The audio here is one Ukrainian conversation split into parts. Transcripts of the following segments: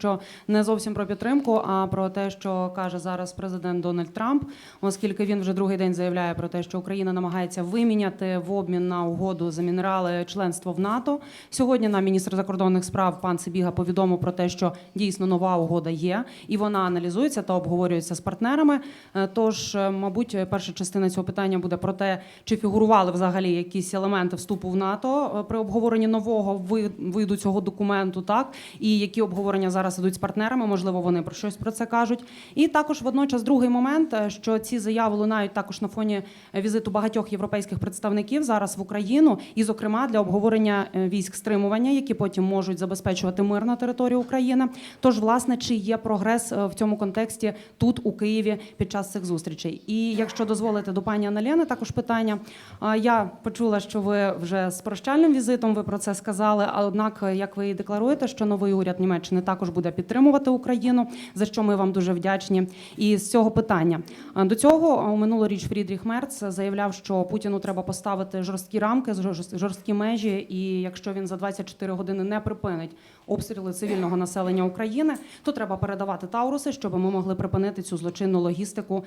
що не зовсім про підтримку, а про те, що каже зараз президент Дональд Трамп, оскільки він вже другий день заявляє про те, що Україна намагається виміняти в обмін на угоду за мінерали членство в НАТО. Сьогодні нам міністр закордонних справ пан Сибіга повідомив про те, що дійсно нова угода є, і вона аналізується та обговорюється з партнерами. Е, Тож, е, мабуть, перша частина цього питання буде про те, чи фігурували взагалі якісь елементи вступу в НАТО е, при обговоренні нового виду цього документу, так і які обговорення зараз ідуть з партнерами. Можливо, вони про щось про це кажуть. І також водночас другий момент, е, що ці заяви лунають також на фоні візиту багатьох європейських представників зараз в Україну, і, зокрема, для обговорення е, військ стримування, які потім можуть забезпечувати мир на території України. Тож, власне, чи є прогрес е, в цьому контексті тут у Києві під час цих зустрічей? І якщо дозволите до пані Аналєни, також питання. Я почула, що ви вже з прощальним візитом ви про це сказали. А однак, як ви і декларуєте, що новий уряд Німеччини також буде підтримувати Україну, за що ми вам дуже вдячні. І з цього питання до цього у минулоріч Фрідріх Мерц заявляв, що Путіну треба поставити жорсткі рамки, жорст- жорсткі межі. І якщо він за 24 години не припинить обстріли цивільного населення України, то треба передавати Тауруси, щоб ми могли припинити цю злочинну логістику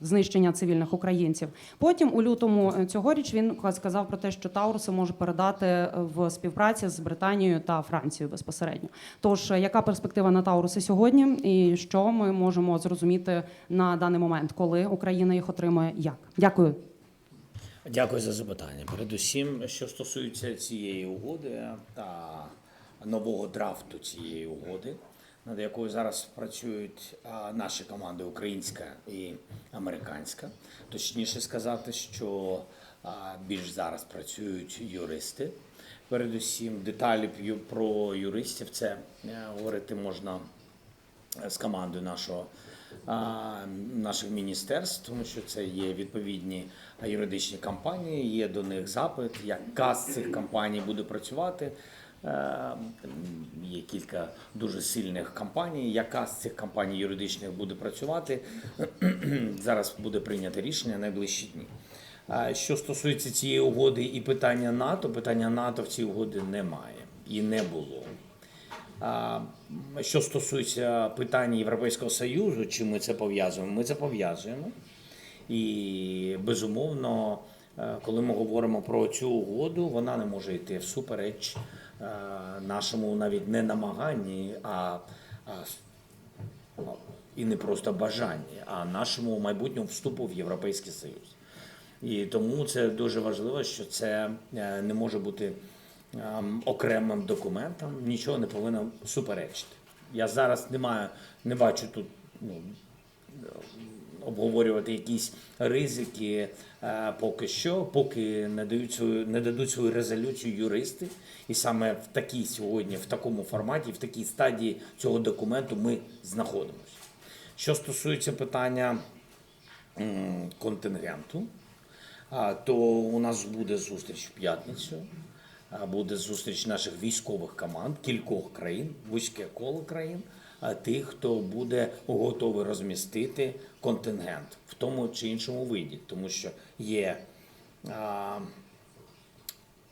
знищення цивільних українців. Потім у лютому е, цьогоріч він сказав про те, що Тауруси може передати е, в співпраці з Британією та Францією безпосередньо. Тож, е, яка перспектива на Тауруси сьогодні, і що ми можемо зрозуміти на даний момент, коли Україна їх отримує? Як дякую. Дякую за запитання. Передусім, що стосується цієї угоди та нового драфту цієї угоди, над якою зараз працюють наші команди українська і американська. Точніше сказати, що більш зараз працюють юристи. Передусім, деталі про юристів це е, говорити можна з командою нашого наших міністерств, тому що це є відповідні юридичні компанії, є до них запит, яка з цих компаній буде працювати. Е, Є кілька дуже сильних компаній. Яка з цих компаній юридичних буде працювати? Зараз буде прийнято рішення найближчі дні. Що стосується цієї угоди і питання НАТО, питання НАТО в цій угоді немає і не було. Що стосується питання Європейського Союзу, чи ми це пов'язуємо? Ми це пов'язуємо. І безумовно, е, коли ми говоримо про цю угоду, вона не може йти всупереч нашому навіть не намаганні, а, і не просто бажанні, а нашому майбутньому вступу в Європейський Союз. І тому це дуже важливо, що це е, не може бути ем, окремим документом, нічого не повинно суперечити. Я зараз не маю, не бачу тут ну, обговорювати якісь ризики е, поки що, поки не дають свою не дадуть свою резолюцію юристи. І саме в такій сьогодні, в такому форматі, в такій стадії цього документу ми знаходимося. Що стосується питання контингенту, то у нас буде зустріч в п'ятницю. Буде зустріч наших військових команд кількох країн, вузьке коло країн, тих, хто буде готовий розмістити контингент в тому чи іншому виді, тому що є а,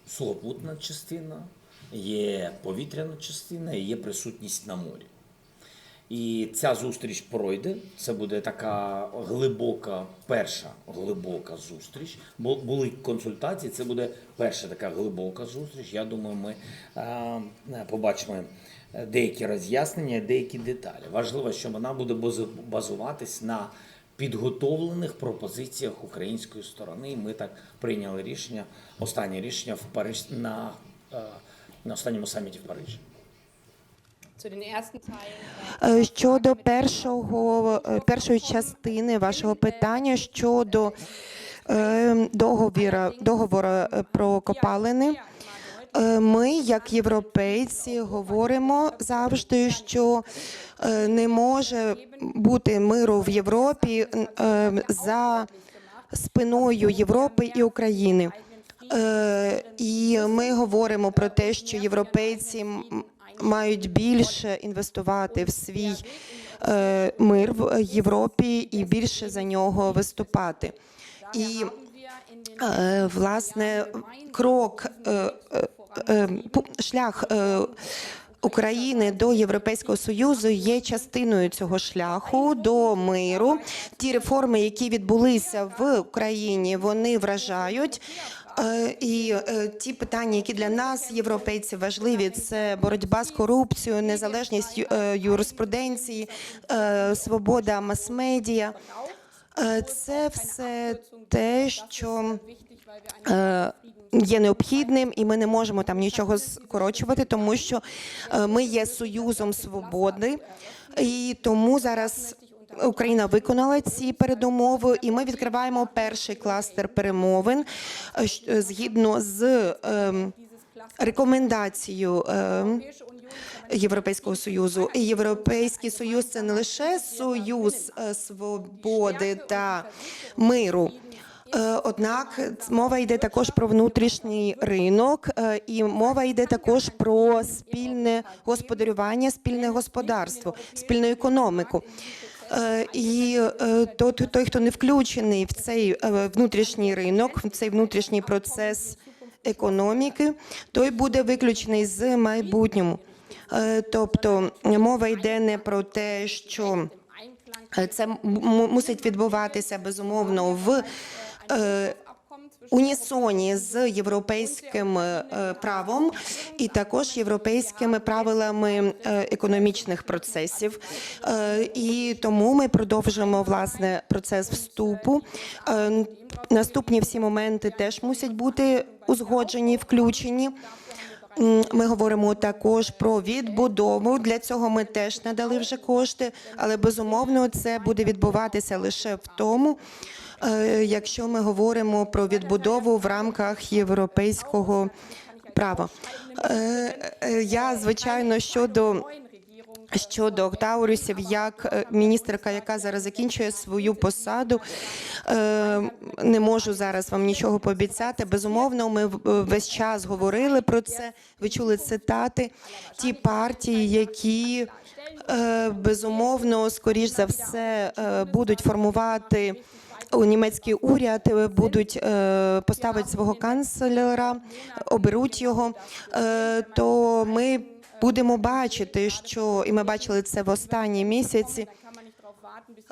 сухопутна частина, є повітряна частина і є присутність на морі. І ця зустріч пройде. Це буде така глибока, перша глибока зустріч. Бу- Були консультації. Це буде перша така глибока зустріч. Я думаю, ми побачимо деякі роз'яснення, деякі деталі. Важливо, що вона буде базуватись на підготовлених пропозиціях української сторони. І ми так прийняли рішення, останнє рішення в Париж на, е, на останньому саміті в Парижі. Е, Щодо першого, е, першої частини вашого питання щодо договіра, договору е, про копалини, ми, як європейці, говоримо завжди, що е, не може бути миру в Європі е, за спиною Європи і України. Е, І ми говоримо про те, що європейці мають більше інвестувати в свій е, мир в Європі і більше за нього виступати. І е, власне крок, е, е, е, шлях е, України до Європейського союзу є частиною цього шляху до миру. Ті реформи, які відбулися в Україні, вони вражають. Е, І е, ті питання, які для нас, європейців, важливі, це боротьба з корупцією, незалежність е, юриспруденції, е, свобода мас-медіа. Е, Це все те, що е, є необхідним, і ми не можемо там нічого скорочувати, тому що е, ми є союзом свободи, і тому зараз. Україна виконала ці передумови, і ми відкриваємо перший кластер перемовин е, згідно з ем, рекомендацією ем, Європейського союзу. І Європейський союз це не лише союз е, свободи та миру. Е, Однак мова йде також про внутрішній ринок, е, і мова йде також про спільне господарювання, спільне господарство, спільну економіку. Е, І той, хто не включений в цей внутрішній ринок, в цей внутрішній процес економіки, той буде виключений з майбутньому. Е, Тобто мова йде не про те, що це мусить відбуватися безумовно в унісоні з європейським е, правом і також європейськими правилами е, економічних процесів. Е, І тому ми продовжуємо власне процес вступу. Е, Наступні всі моменти теж мусять бути узгоджені, включені. Ми говоримо також про відбудову. Для цього ми теж надали вже кошти, але безумовно це буде відбуватися лише в тому, е, якщо ми говоримо про відбудову в рамках європейського права. Е, е, Я звичайно щодо. Щодо Таурусів, як е, міністерка, яка зараз закінчує свою посаду, е, не можу зараз вам нічого пообіцяти. Безумовно, ми е, весь час говорили про це. Ви чули цитати. Ті партії, які е, безумовно, скоріш за все, е, будуть формувати. Німецький уряд е, будуть е, поставити свого канцлера, оберуть його. Е, то ми будемо бачити, що і ми бачили це в останні місяці.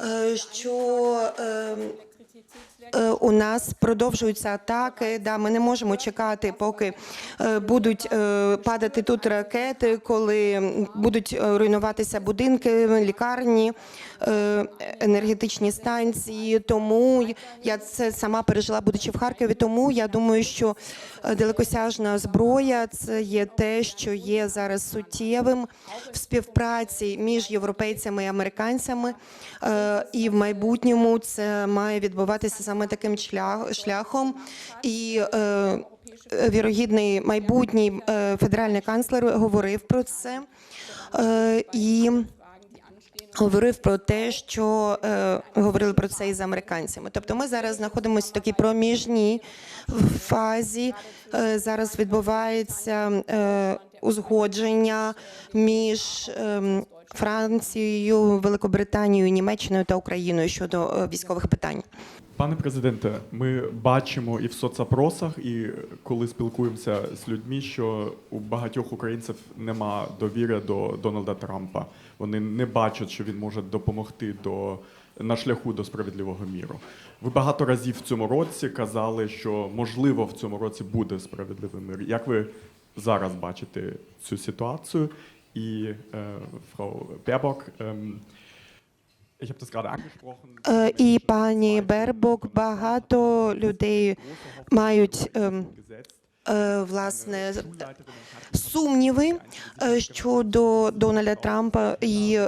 е, Що е, е, у нас продовжуються атаки. Да, ми не можемо чекати, поки е, будуть е, падати тут ракети, коли будуть е, руйнуватися будинки, лікарні, е, енергетичні станції. Тому я це сама пережила, будучи в Харкові. Тому я думаю, що е, далекосяжна зброя це є те, що є зараз суттєвим в співпраці між європейцями і американцями. Е, І в майбутньому це має відбуватися саме таким шлях- шляхом. І е, вірогідний майбутній е, федеральний канцлер говорив про це. Е, І говорив про те, що е, говорили про це із американцями. Тобто, ми зараз знаходимося в такій проміжній фазі. Е, зараз відбувається е, узгодження між ем, Францією, Великобританією, Німеччиною та Україною щодо е, військових питань. Пане президенте, ми бачимо і в соцопросах, і коли спілкуємося з людьми, що у багатьох українців нема довіри до Дональда Трампа. Вони не бачать, що він може допомогти до на шляху до справедливого міру. Ви багато разів в цьому році казали, що можливо в цьому році буде справедливий мир. Як ви зараз бачите цю ситуацію? І е, gerade angesprochen. Е, І пані Бербок, багато людей мають ем, е, власне сумніви е, щодо Дональда Трампа. І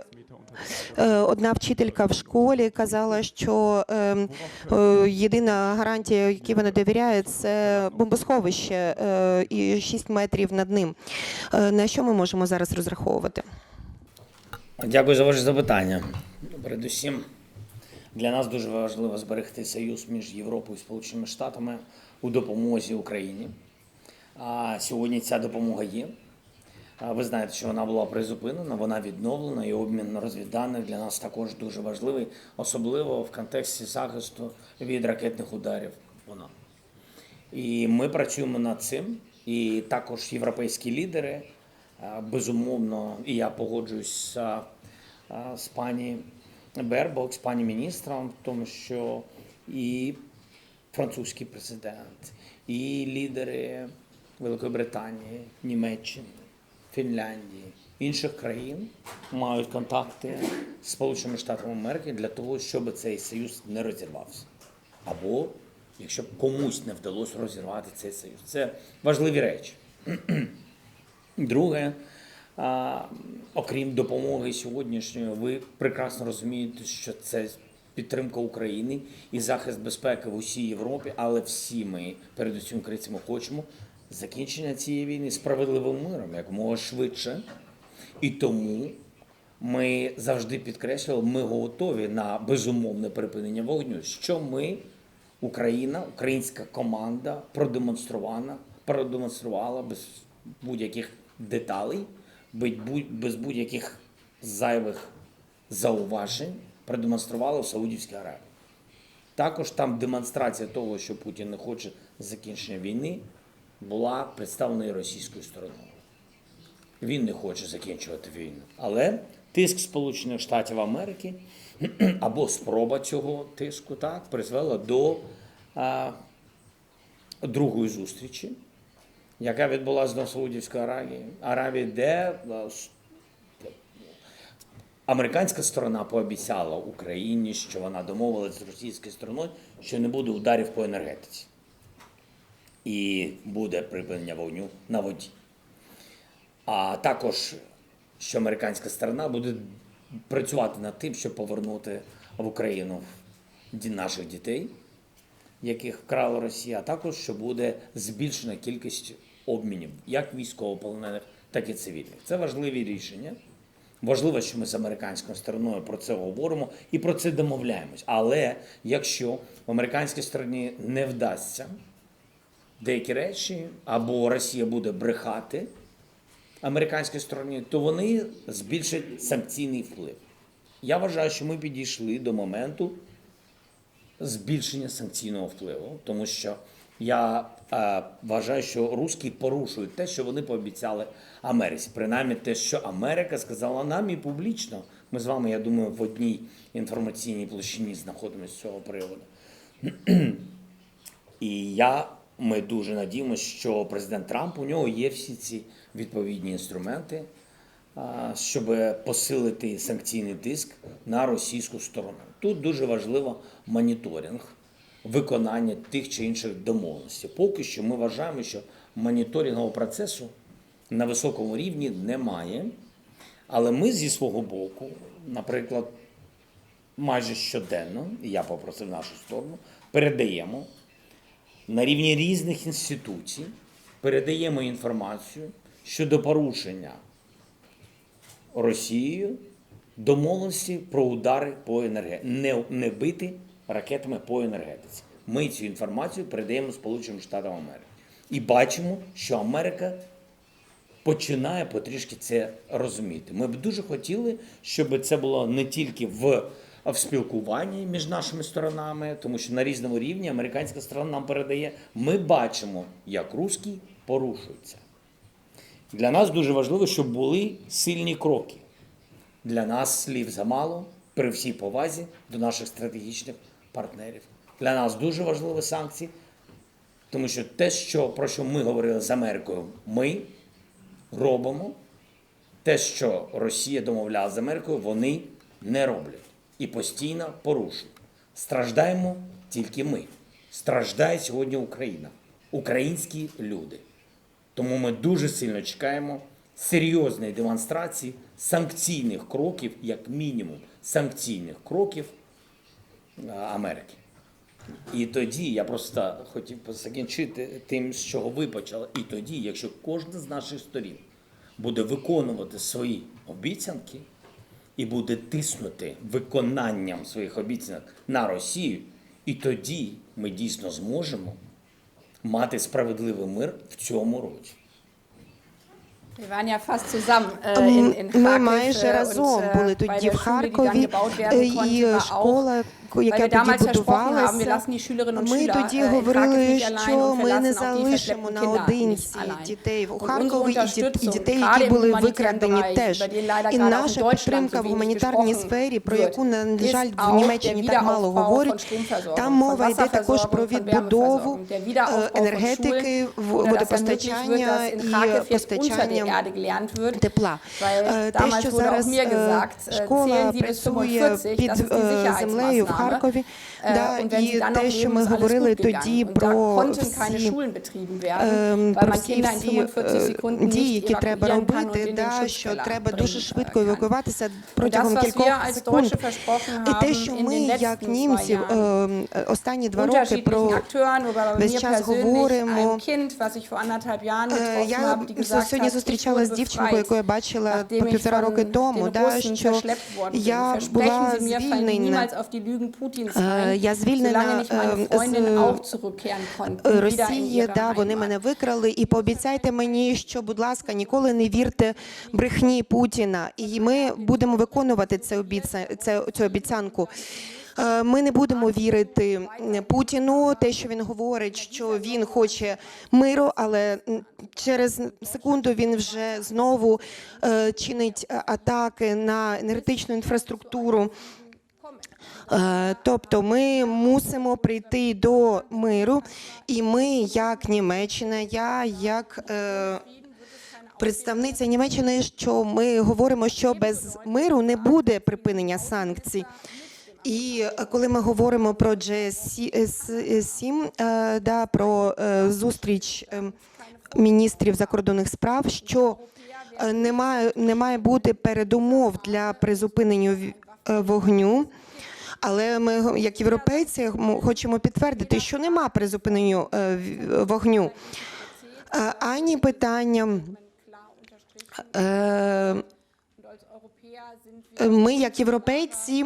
е, одна вчителька в школі казала, що ем, е, єдина гарантія, якій вона довіряє, це бомбосховище е, і 6 метрів над ним. Е, На що ми можемо зараз розраховувати? Дякую за ваше запитання. Передусім, для нас дуже важливо зберегти союз між Європою і Сполученими Штатами у допомозі Україні. А сьогодні ця допомога є. Ви знаєте, що вона була призупинена, вона відновлена, і обмін розвідданих для нас також дуже важливий, особливо в контексті захисту від ракетних ударів. Вона. І ми працюємо над цим. І також європейські лідери Безумовно, і я погоджуюсь з пані Бербок, з пані міністром, тому, що і французький президент, і лідери Великої Британії, Німеччини, Фінляндії, інших країн мають контакти з Сполученими Штатами Америки для того, щоб цей союз не розірвався. Або якщо б комусь не вдалося розірвати цей союз. Це важливі речі. Друге, окрім допомоги сьогоднішньої, ви прекрасно розумієте, що це підтримка України і захист безпеки в усій Європі, але всі ми, передусім українці, ми хочемо закінчення цієї війни справедливим миром, якомога швидше. І тому ми завжди підкреслювали, ми готові на безумовне припинення вогню. Що ми, Україна, українська команда продемонструвала, продемонструвала без будь-яких деталей, без будь- без будь-яких зайвих зауважень, продемонструвала в Саудівській Аравії. Також там демонстрація того, що Путін не хоче закінчення війни, була представлена російською стороною. Він не хоче закінчувати війну. Але тиск Сполучених Штатів Америки або спроба цього тиску так, призвела до а, другої зустрічі, яка відбулася до Саудівської Аравії, Аравії, де американська сторона пообіцяла Україні, що вона домовилась з російською стороною, що не буде ударів по енергетиці. І буде припинення вогню на воді. А також, що американська сторона буде працювати над тим, щоб повернути в Україну наших дітей, яких вкрала Росія, а також що буде збільшена кількість обмінів як військовополонених, так і цивільних. Це важливі рішення. Важливо, що ми з американською стороною про це говоримо і про це домовляємось. Але якщо в американській стороні не вдасться деякі речі, або Росія буде брехати американській стороні, то вони збільшать санкційний вплив. Я вважаю, що ми підійшли до моменту збільшення санкційного впливу, тому що я е, вважаю, що русські порушують те, що вони пообіцяли Америці. Принаймні те, що Америка сказала нам і публічно. Ми з вами, я думаю, в одній інформаційній площині знаходимося з цього приводу. І я, ми дуже надіємося, що президент Трамп у нього є всі ці відповідні інструменти, щоб посилити санкційний тиск на російську сторону. Тут дуже важливо моніторинг виконання тих чи інших домовленостей. Поки що ми вважаємо, що моніторингового процесу на високому рівні немає. Але ми зі свого боку, наприклад, майже щоденно, я попросив нашу сторону, передаємо на рівні різних інституцій, передаємо інформацію щодо порушення Росією домовленості про удари по енергетиці, не, не бити ракетами по енергетиці. Ми цю інформацію передаємо Сполученим Штатам Америки. І бачимо, що Америка починає потрішки це розуміти. Ми б дуже хотіли, щоб це було не тільки в, в спілкуванні між нашими сторонами, тому що на різному рівні американська сторона нам передає. Ми бачимо, як русські порушуються. Для нас дуже важливо, щоб були сильні кроки. Для нас слів замало при всій повазі до наших стратегічних партнерів. Для нас дуже важливі санкції, тому що те, що, про що ми говорили з Америкою, ми робимо. Те, що Росія домовляла з Америкою, вони не роблять і постійно порушують. Страждаємо тільки ми. Страждає сьогодні Україна, українські люди. Тому ми дуже сильно чекаємо серйозної демонстрації санкційних кроків, як мінімум, санкційних кроків Америки. І тоді я просто хотів би закінчити тим, з чого ви почали. І тоді, якщо кожна з наших сторін буде виконувати свої обіцянки і буде тиснути виконанням своїх обіцянок на Росію, і тоді ми дійсно зможемо мати справедливий мир в цьому році. In Ми майже äh, разом були тоді в Харкові, е, і школа, яке тоді будувалося. Ми тоді äh, говорили, що ми не залишимо наодинці дітей в Харкові і дітей, які були викрадені теж. І наша підтримка в гуманітарній сфері, про яку на жаль в Німеччині так мало говорять. Там мова йде також про відбудову е, енергетики, водопостачання і постачання тепла. Е, Те, що зараз е, äh, школа працює 45, під е, землею в. Харкові, Arkovi. Да, і те, що ми говорили тоді про всі ем, про всі всі 45 е, Sekunden дії, які треба робити, да, що треба дуже швидко äh, евакуюватися протягом кількох секунд. І те, що ми, як німці, ем, е, останні два роки про весь час говоримо. Е, Я сьогодні зустрічалася з дівчинкою, яку я бачила півтора роки тому, да, що я була звільнена Е, я звільнена nicht meine е, з in Росії, да, вони мене викрали. І пообіцяйте мені, що, будь ласка, ніколи не вірте брехні Путіна. І ми будемо виконувати це обіця... це, цю обіцянку. Е, Ми не будемо вірити Путіну, те, що він говорить, що він хоче миру, але через секунду він вже знову е, чинить е, атаки на енергетичну інфраструктуру. Е, Тобто ми мусимо прийти до миру, і ми, як Німеччина, я як е, представниця Німеччини, що ми говоримо, що без миру не буде припинення санкцій. І коли ми говоримо про G7, е, да, про зустріч міністрів закордонних справ, що не має, не має бути передумов для призупинення вогню. Але ми, як європейці, хочемо підтвердити, що нема призупинення е, вогню. Е, Ані питання. е, Ми, як європейці,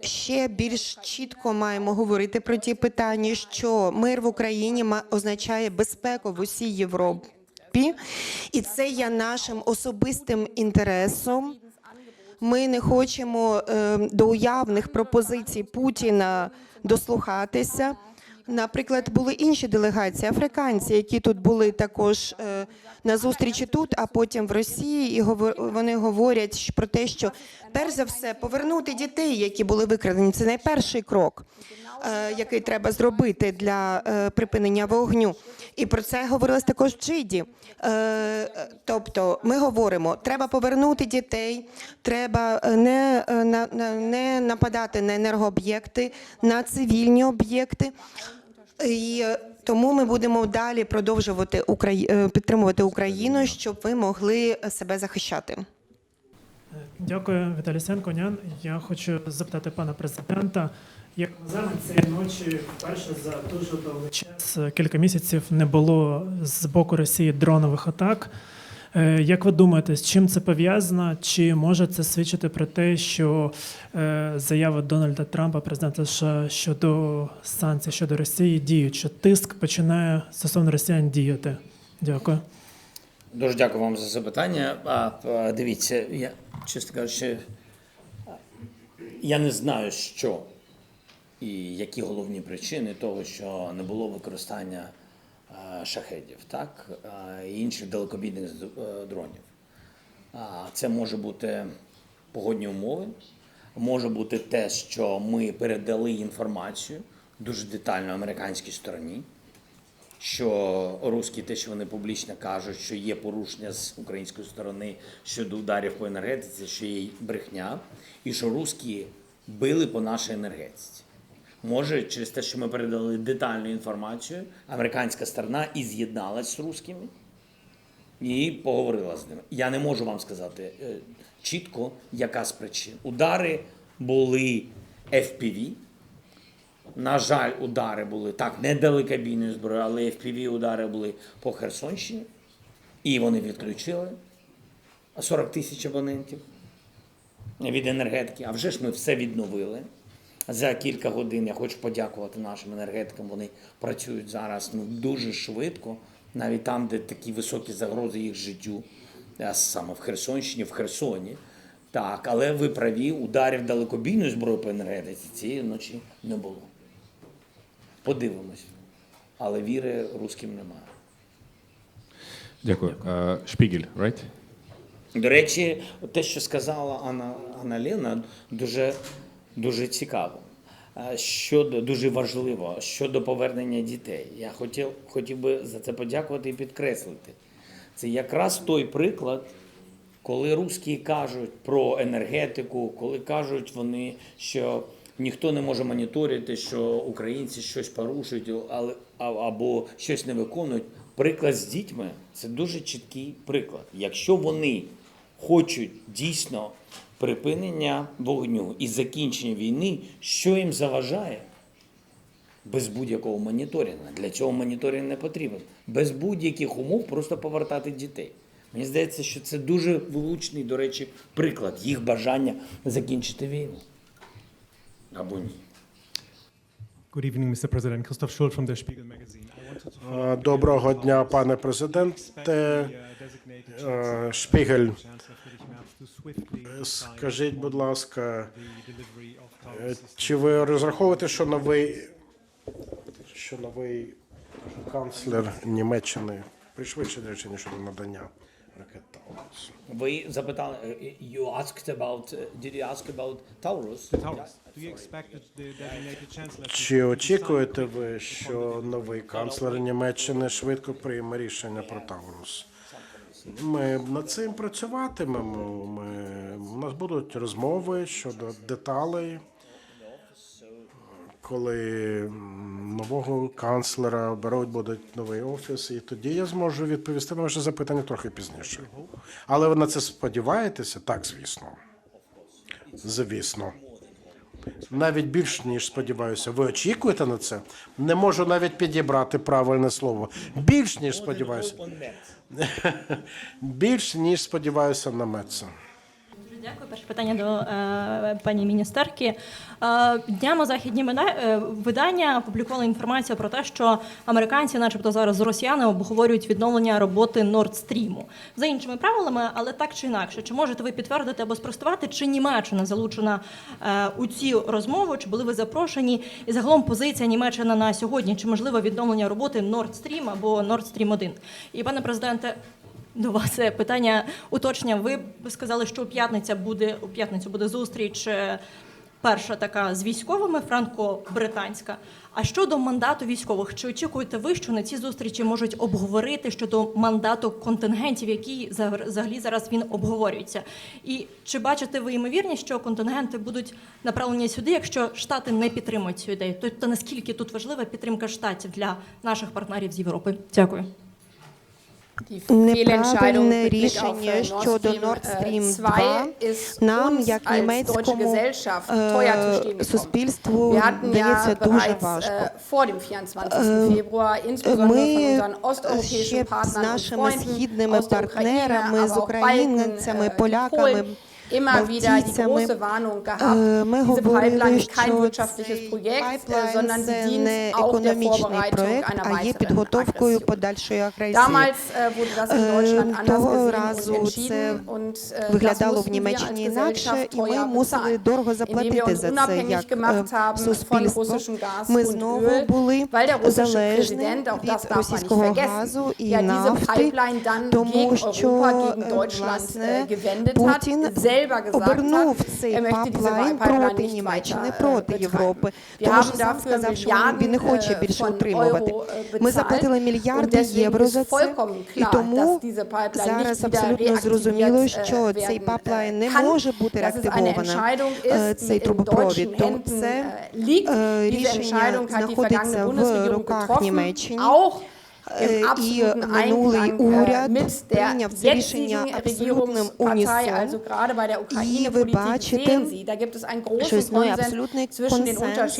ще більш чітко маємо говорити про ті питання, що мир в Україні означає безпеку в усій Європі, і це є нашим особистим інтересом. Ми не хочемо е, до уявних пропозицій Путіна дослухатися. Наприклад, були інші делегації, африканці, які тут були також е, на зустрічі тут, а потім в Росії, і вони говорять про те, що перш за все повернути дітей, які були викрадені. Це найперший крок, е, який треба зробити для е, припинення вогню. І про це говорилось також в Джиді. Тобто, ми говоримо, треба повернути дітей, треба не, на- не нападати на енергооб'єкти, на цивільні об'єкти. І е, тому ми будемо далі продовжувати Украї... е, підтримувати Україну, щоб ви могли себе захищати. Дякую, Віталій Сенконян. Я хочу запитати пана президента. Як зараз цієї ночі вперше за дуже довгий час, е, кілька місяців, не було з боку Росії дронових атак. Е, Як ви думаєте, з чим це пов'язано? Чи може це свідчити про те, що е, заяви Дональда Трампа, президента США щодо санкцій щодо Росії діють, що тиск починає стосовно росіян діяти? Дякую. Дуже дякую вам за запитання. А, дивіться, я, чесно кажучи, я не знаю, що і які головні причини того, що не було використання шахедів, так, і інших далекобійних е, дронів. Це може бути погодні умови, може бути те, що ми передали інформацію дуже детально американській стороні що русські, те, що вони публічно кажуть, що є порушення з української сторони щодо ударів по енергетиці, що є брехня, і що русські били по нашій енергетиці. Може, через те, що ми передали детальну інформацію, американська сторона і з'єдналась з русскими і поговорила з ними. Я не можу вам сказати е, чітко, яка з причин. Удари були FPV, на жаль, удари були так, не далекобійною зброєю, але FPV удари були по Херсонщині. І вони відключили 40 тисяч абонентів від енергетики. А вже ж ми все відновили. За кілька годин я хочу подякувати нашим енергетикам. Вони працюють зараз ну, дуже швидко, навіть там, де такі високі загрози їх життю, саме в Херсонщині, в Херсоні. Так, але ви праві, ударів далекобійної зброї по енергетиці цієї ночі не було. Подивимось. Але віри русським немає. Дякую. Шпігель, right? До речі, те, що сказала Анна, Анна Лена, дуже, дуже цікаво. Щодо дуже важливо щодо повернення дітей. Я хотів, хотів би за це подякувати і підкреслити. Це якраз той приклад, коли русські кажуть про енергетику, коли кажуть вони, що ніхто не може моніторити, що українці щось порушують або щось не виконують. Приклад з дітьми це дуже чіткий приклад. Якщо вони хочуть дійсно припинення вогню і закінчення війни, що їм заважає? Без будь-якого моніторингу. Для цього моніторинг не потрібен. Без будь-яких умов просто повертати дітей. Мені здається, що це дуже влучний, до речі, приклад їх бажання закінчити війну. Або ні. Good evening, Mr. President. Christoph Schult from Der Spiegel magazine. Е, Доброго дня, пане президенте. Е, Шпігель, скажіть, будь ласка, е, чи ви розраховуєте, що новий, що новий канцлер Німеччини пришвидшить рішення щодо надання ракет Таурус? Ви запитали, е, you asked about, е, did you ask about Taurus? Чи очікуєте ви, що новий канцлер Німеччини швидко прийме рішення про Таурус? Ми над цим працюватимемо. Ми, у нас будуть розмови щодо деталей, коли нового канцлера оберуть будуть новий офіс, і тоді я зможу відповісти на ваше запитання трохи пізніше. Але ви на це сподіваєтеся? Так, звісно. Звісно. Навіть більш ніж сподіваюся. Ви очікуєте на це? Не можу навіть підібрати правильне слово. Більш ніж сподіваюся. Більш ніж сподіваюся на Меца. Дякую. Перше питання до е, пані міністерки. Е, днями західні е, видання опублікували інформацію про те, що американці, начебто, зараз з росіянами обговорюють відновлення роботи Stream. За іншими правилами, але так чи інакше, чи можете ви підтвердити або спростувати, чи Німеччина залучена е, у цю розмову, чи були ви запрошені? І загалом позиція Німеччини на сьогодні, чи можливо відновлення роботи Nord Stream або Nord Stream 1? І пане президенте. До вас е, питання уточнення. Ви сказали, що у п'ятниця буде у п'ятницю буде зустріч. е, Перша така з військовими, франко-британська. А щодо мандату військових, чи очікуєте ви, що на цій зустрічі можуть обговорити щодо мандату контингентів, за- взагалі зараз він обговорюється? І чи бачите ви ймовірність, що контингенти будуть направлені сюди, якщо штати не підтримують цю ідею? Тобто наскільки тут важлива підтримка штатів для наших партнерів з Європи? Дякую. Неправильне рішення äh, щодо Nord Stream Stream äh, 2 2 ist нам, як німецькому е, суспільству, ja дуже важко. äh, vor dem 24. Februar insbesondere von Ми ще з нашими східними партнерами, з українцями, äh, поляками, Polen immer wieder die балтійцями, große Warnung е, gehabt. ми Diese говорили, Pipeline ist kein що wirtschaftliches цей Projekt, äh, пайплайн sondern sie це dient не auch der економічний Vorbereitung проект, einer а є weiteren підготовкою Aggression. подальшої агресії. Damals äh, wurde das in Е, Deutschland anders того gesehen und разу entschieden це und äh, das виглядало в mussten wir als Німеччині інакше, Gesellschaft і ми teuer мусили bezahlen, дорого indem wir заплатити uns за це unabhängig як gemacht е, haben von суспільство. russischem Gas Ми und знову Öl, були weil der russische залежні Präsident, auch das від darf man nicht російського vergessen, газу і ja diese нафти, Pipeline dann тому gegen що Europa, gegen е, Deutschland власне äh, gewendet hat, Путін обернув цей er Pipeline проти Німеччини, äh, проти. Європи. Тому що сам сказав, що він не хоче äh, більше утримувати. Äh, Ми заплатили мільярди євро за це, і тому зараз абсолютно зрозуміло, що äh, цей äh, не може бути е, die цей трубопровід. Тому це äh, е, рішення знаходиться в руках Німеччини. Е, І минулий äh, уряд прийняв це рішення абсолютним унісон. І ви бачите, що існує абсолютний консенс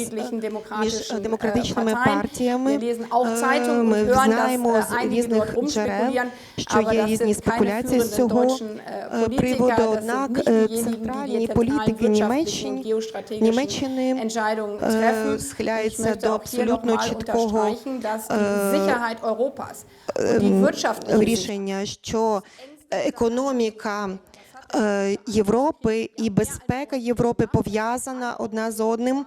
між äh, демократичними партіями. Е, Ми знаємо з äh, різних джерел, що є різні спекуляції з цього äh, е, приводу. Однак е, центральні політики Німеччини Німеччини е, схиляються до абсолютно чіткого ем, рішення, що економіка е, Європи і безпека Європи пов'язана одна з одним.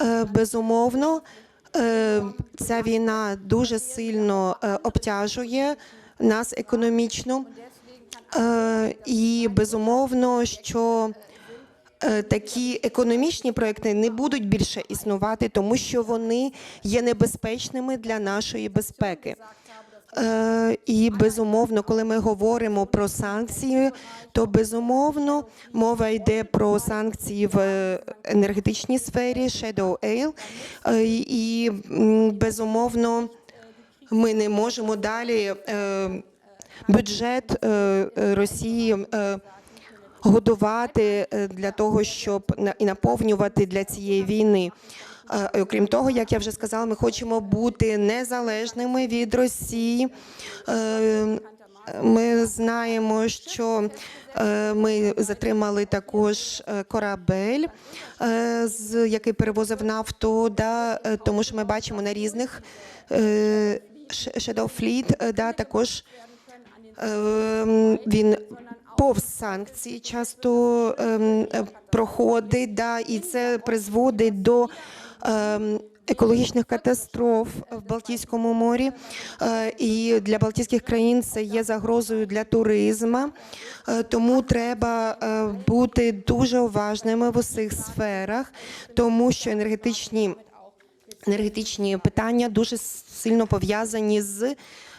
Е, Безумовно, е, ця війна дуже сильно е, обтяжує нас економічно. Е, І безумовно, що е, такі економічні проекти не будуть більше існувати, тому що вони є небезпечними для нашої безпеки. Е, І безумовно, коли ми говоримо про санкції, то безумовно мова йде про санкції в енергетичній сфері Shadow. Е, І безумовно ми не можемо далі е, бюджет е, е, Росії. годувати для того, щоб і наповнювати для цієї війни. Окрім того, як я вже сказала, ми хочемо бути незалежними від Росії. Ми знаємо, що ми затримали також корабель, який перевозив нафту, да, тому що ми бачимо на різних Shadow Fleet, е, да, також Ем, він повз санкції часто ем, е, проходить, да, і це призводить до ем, екологічних катастроф в Балтійському морі. Е, І для Балтійських країн це є загрозою для туризму. Тому треба бути дуже уважними в усіх сферах, тому що енергетичні енергетичні питання дуже сильно пов'язані з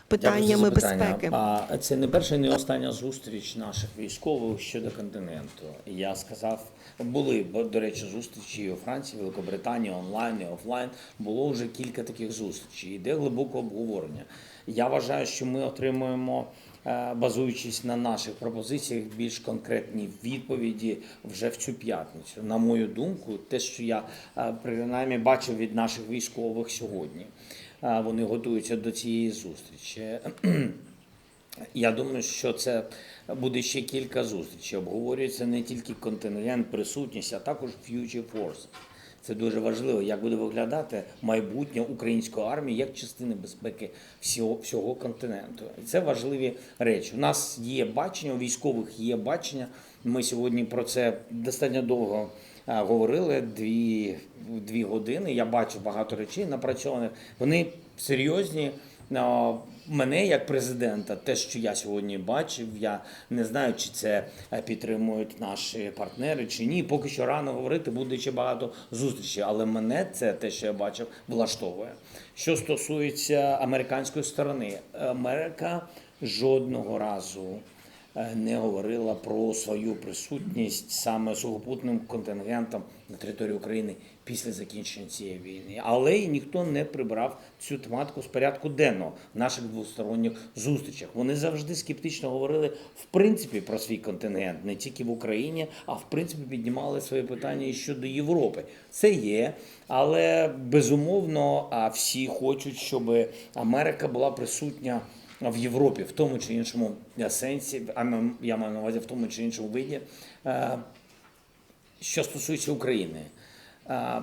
питаннями безпеки. А це не перша і не остання зустріч наших військових щодо континенту. Я сказав, були бо, до речі, зустрічі і у Франції, Великобританії, онлайн і офлайн. Було вже кілька таких зустрічей. Іде глибоке обговорення. Я вважаю, що ми отримуємо. Е, Базуючись на наших пропозиціях, більш конкретні відповіді вже в цю п'ятницю. На мою думку, те, що я е, принаймні бачив від наших військових сьогодні, Е, вони готуються до цієї зустрічі. Я думаю, що це буде ще кілька зустрічей. Обговорюється не тільки контингент, присутність, а також future force. Це дуже важливо, як буде виглядати майбутнє української армії як частини безпеки всього, всього континенту. І це важливі речі. У нас є бачення, у військових є бачення. Ми сьогодні про це достатньо довго говорили дві, дві години. Я бачу багато речей напрацьованих. Вони серйозні. Мене як президента, те, що я сьогодні бачив, я не знаю, чи це е, підтримують наші партнери чи ні. Поки що рано говорити, буде ще багато зустрічей. Але мене це те, що я бачив, влаштовує. Що стосується американської сторони, Америка жодного разу не говорила про свою присутність саме сухопутним контингентом на території України після закінчення цієї війни. Але й ніхто не прибрав цю тематику з порядку денного в наших двосторонніх зустрічах. Вони завжди скептично говорили в принципі про свій контингент, не тільки в Україні, а в принципі піднімали свої питання і щодо Європи. Це є, але безумовно, всі хочуть, щоб Америка була присутня в Європі в тому чи іншому сенсі, а я маю на увазі в тому чи іншому виді. Е, Що стосується України, е,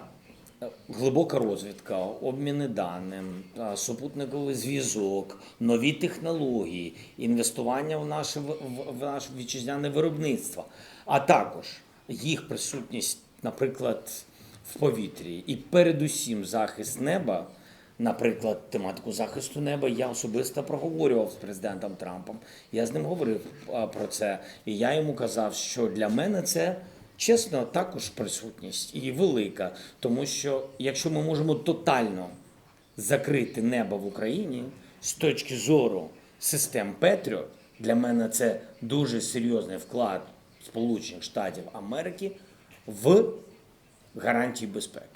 глибока розвідка, обміни даним, е, супутниковий зв'язок, нові технології, інвестування в наше в наше вітчизняне виробництво, а також їх присутність, наприклад, в повітрі, і передусім захист неба. Наприклад, тематику захисту неба я особисто проговорював з президентом Трампом. Я з ним говорив про це, і я йому казав, що для мене це чесно також присутність і велика, тому що якщо ми можемо тотально закрити небо в Україні з точки зору систем Петріот, для мене це дуже серйозний вклад Сполучених Штатів Америки в гарантії безпеки.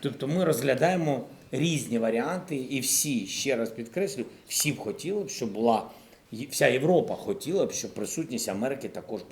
Тобто ми розглядаємо різні варіанти, і всі, ще раз підкреслю, всі б хотіли б, щоб була вся Європа хотіла б, щоб присутність Америки також була.